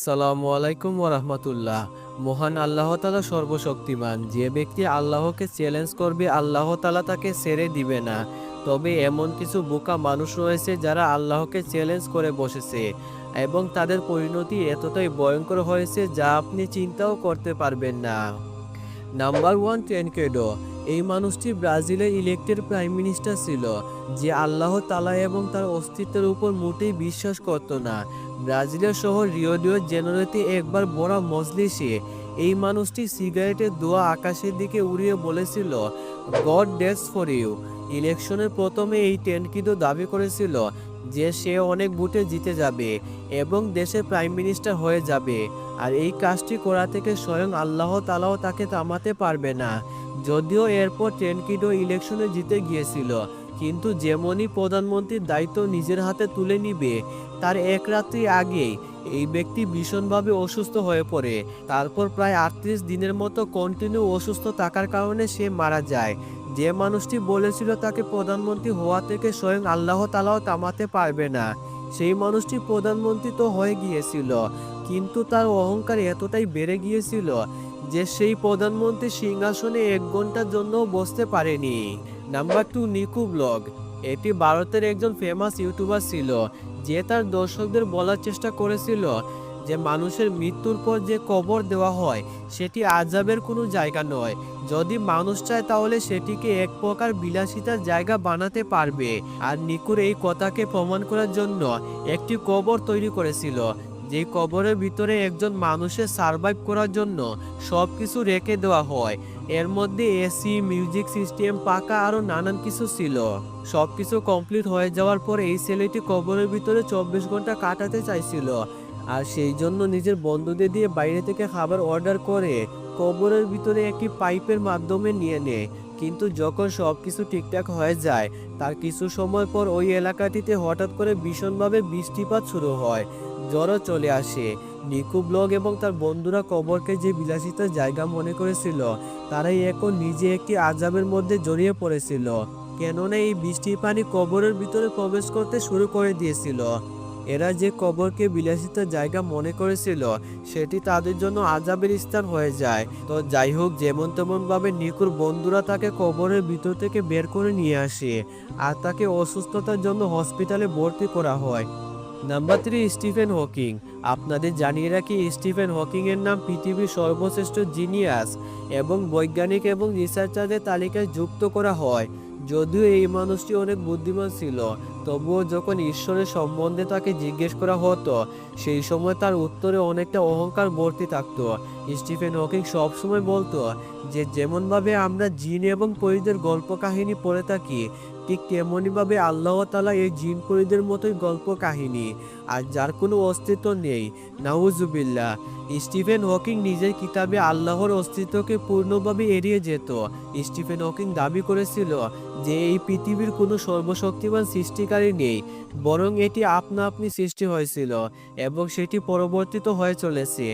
সালামু আলাইকুম ওরহমতুল্লাহ মহান আল্লাহ তালা সর্বশক্তিমান, যে ব্যক্তি আল্লাহকে চ্যালেঞ্জ করবে, আল্লাহ তালা তাকে ছেড়ে দিবে না। তবে এমন কিছু বোকা মানুষ রয়েছে যারা আল্লাহকে চ্যালেঞ্জ করে বসেছে এবং তাদের পরিণতি এতটাই ভয়ঙ্কর হয়েছে যা আপনি চিন্তাও করতে পারবেন না। নাম্বার ওয়ান টেনকেডো এই মানুষটি ব্রাজিলের ইলেক্টেড প্রাইম মিনিস্টার ছিল, যে আল্লাহ তালা এবং তার অস্তিত্বের উপর মোটেই বিশ্বাস করত না। ব্রাজিলের শহর রিওডিও জেনারেতে একবার বড় মজলিসে এই মানুষটি সিগারেটের দোয়া আকাশের দিকে উড়িয়ে বলেছিল, গড ডেস ফর ইউ। ইলেকশনের প্রথমে এই টেনকিদো দাবি করেছিল যে সে অনেক ভোটে জিতে যাবে এবং দেশের প্রাইম মিনিস্টার হয়ে যাবে। আর এই কাজটি করা থেকে স্বয়ং আল্লাহ তালাও তাকে থামাতে পারবে না। যদিও এরপর টেনকিডো ইলেকশনে জিতে গিয়েছিল কিন্তু যেমনই প্রধানমন্ত্রীর দায়িত্ব নিজের হাতে তুলে নিবে, তার এক রাত্রি আগেই এই ব্যক্তি ভীষণভাবে অসুস্থ হয়ে পড়ে। তারপর প্রায় আটত্রিশ দিনের মতো কন্টিনিউ অসুস্থ থাকার কারণে সে মারা যায়। যে মানুষটি বলেছিল তাকে প্রধানমন্ত্রী হওয়া থেকে স্বয়ং আল্লাহ তালাও থামাতে পারবে না, সেই মানুষটি প্রধানমন্ত্রী তো হয়ে গিয়েছিল, কিন্তু তার অহংকার এতটাই বেড়ে গিয়েছিল যে সেই প্রধানমন্ত্রী সিংহাসনে এক ঘণ্টার জন্য বসতে পারেনি। নাম্বার টু নিকু ব্লগ এটি ভারতের একজন ফেমাস ইউটিউবার ছিল, যে তার দর্শকদের বলার চেষ্টা করেছিল যে মানুষের মৃত্যুর পর যে কবর দেওয়া হয়, সেটি আজাবের কোনো জায়গা নয়। যদি মানুষ চায় তাহলে সেটিকে এক প্রকার বিলাসিতার জায়গা বানাতে পারবে। আর নিকুর এই কথাকে প্রমাণ করার জন্য একটি কবর তৈরি করেছিল, যে কবরের ভিতরে একজন মানুষের সার্ভাইভ করার জন্য সব কিছু রেখে দেওয়া হয়। এর মধ্যে এসি মিউজিক সিস্টেম পাকা আরও নানান কিছু ছিল। সব কিছু কমপ্লিট হয়ে যাওয়ার পর এই ছেলেটি কবরের ভিতরে চব্বিশ ঘণ্টা কাটাতে চাইছিল। আর সেই জন্য নিজের বন্ধুদের দিয়ে বাইরে থেকে খাবার অর্ডার করে কবরের ভিতরে একটি পাইপের মাধ্যমে নিয়ে নেয়। কিন্তু যখন সব কিছু ঠিকঠাক হয়ে যায়, তার কিছু সময় পর ওই এলাকাটিতে হঠাৎ করে ভীষণভাবে বৃষ্টিপাত শুরু হয়, জ্বরও চলে আসে। নিকু ব্লগ এবং তার বন্ধুরা কবরকে যে বিলাসিতার জায়গা মনে করেছিল, তারাই এখন নিজে একটি আজাবের মধ্যে জড়িয়ে পড়েছিল। কেননা এই বৃষ্টির পানি কবরের ভিতরে প্রবেশ করতে শুরু করে দিয়েছিল। এরা যে কবরকে বিলাসিতার জায়গা মনে করেছিল, সেটি তাদের জন্য আজাবের স্থান হয়ে যায়। তো যাই হোক, যেমন তেমন ভাবে নিকুর বন্ধুরা তাকে কবরের ভিতর থেকে বের করে নিয়ে আসে, আর তাকে অসুস্থতার জন্য হসপিটালে ভর্তি করা হয়। নাম্বার থ্রি স্টিফেন হকিং আপনাদের জানিয়ে রাখি স্টিফেন হকিং এর নাম পৃথিবীর সর্বশ্রেষ্ঠ জিনিয়াস এবং বৈজ্ঞানিক এবং রিসার্চারদের তালিকায় যুক্ত করা হয়। যদিও এই মানুষটি অনেক বুদ্ধিমান ছিল, তবুও যখন ঈশ্বরের সম্বন্ধে তাকে জিজ্ঞেস করা হতো, সেই সময় তার উত্তরে অনেকটা অহংকার ভর্তি থাকতো। স্টিফেন হকিং সবসময় বলতো যে, যেমনভাবে আমরা জিন এবং পরীদের গল্প কাহিনী পড়ে থাকি ঠিক তেমনইভাবে আল্লাহ তালা এই জিন পরীদের মতোই গল্প কাহিনী আর যার কোনো অস্তিত্ব নেই। নাউজুবিল্লাহ। স্টিফেন হকিং নিজের কিতাবে আল্লাহর অস্তিত্বকে পূর্ণভাবে এড়িয়ে যেত। স্টিফেন হকিং দাবি করেছিল যে এই পৃথিবীর কোনো সর্বশক্তিমান সৃষ্টিকারী নেই, বরং এটি আপনা আপনি সৃষ্টি হয়েছিল এবং সেটি পরবর্তিত হয়ে চলেছে।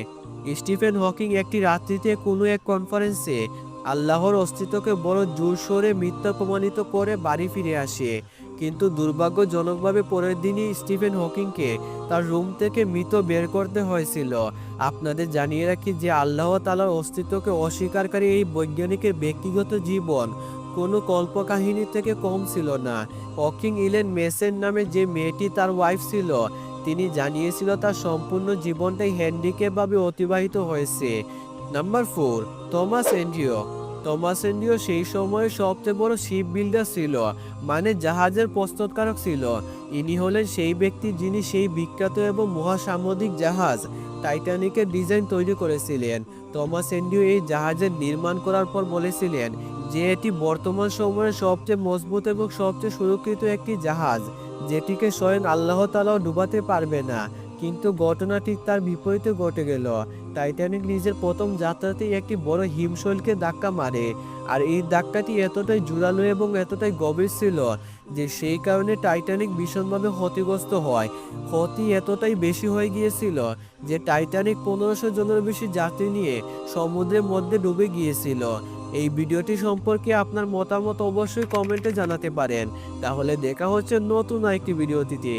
স্টিফেন হকিং একটি রাত্রিতে কোনো এক কনফারেন্সে আল্লাহর অস্তিত্বকে বড় জোরসোরে মিথ্যা প্রমাণিত করে বাড়ি ফিরে আসে। কিন্তু দুর্ভাগ্যজনকভাবে পরের দিনই স্টিফেন হকিংকে তার রুম থেকে মৃত বের করতে হয়েছিল। আপনাদের জানিয়ে রাখি যে আল্লাহ তালার অস্তিত্বকে অস্বীকারী এই বৈজ্ঞানিকের ব্যক্তিগত জীবন কোনো কল্পকাহিনী থেকে কম ছিল না। হকিং ইলেন মেসেন নামে যে মেয়েটি তার ওয়াইফ ছিল, তিনি জানিয়েছিল তার সম্পূর্ণ জীবনটাই হ্যান্ডিক্যাপভাবে অতিবাহিত হয়েছে। Number four Thomas Andrew Thomas Andrew সেই সময়ে সবচেয়ে বড় শিপ বিল্ডার ছিল মানে জাহাজের প্রস্তুতকারক ছিল। ইনি হলেন সেই ব্যক্তি যিনি সেই বিখ্যাত এবং মহাসামুদ্রিক জাহাজ টাইটানিকের ডিজাইন তৈরি করেছিলেন। থমাস এন্ড্রিও এই জাহাজের নির্মাণ করার পর বলেছিলেন যে এটি বর্তমান সময়ের সবচেয়ে মজবুত এবং সবচেয়ে সুরক্ষিত একটি জাহাজ, যেটিকে স্বয়ং আল্লাহ তালাও ডুবাতে পারবে না। কিন্তু ঘটনাটি তার বিপরীতে ঘটে গেল। টাইটানিক নিজের প্রথম যাত্রাতেই একটি বড় হিমশৈলকে ধাক্কা মারে। আর এই ধাক্কাটি এতটাই জোরালো এবং এতটাই গভীর ছিল যে সেই কারণে টাইটানিক ভীষণভাবে ক্ষতিগ্রস্ত হয়। ক্ষতি এতটাই বেশি হয়ে গিয়েছিল যে টাইটানিক পনেরোশো জনের বেশি যাত্রী নিয়ে সমুদ্রের মধ্যে ডুবে গিয়েছিল। এই ভিডিওটি সম্পর্কে আপনার মতামত অবশ্যই কমেন্টে জানাতে পারেন। তাহলে দেখা হচ্ছে নতুন একটি ভিডিওটিতে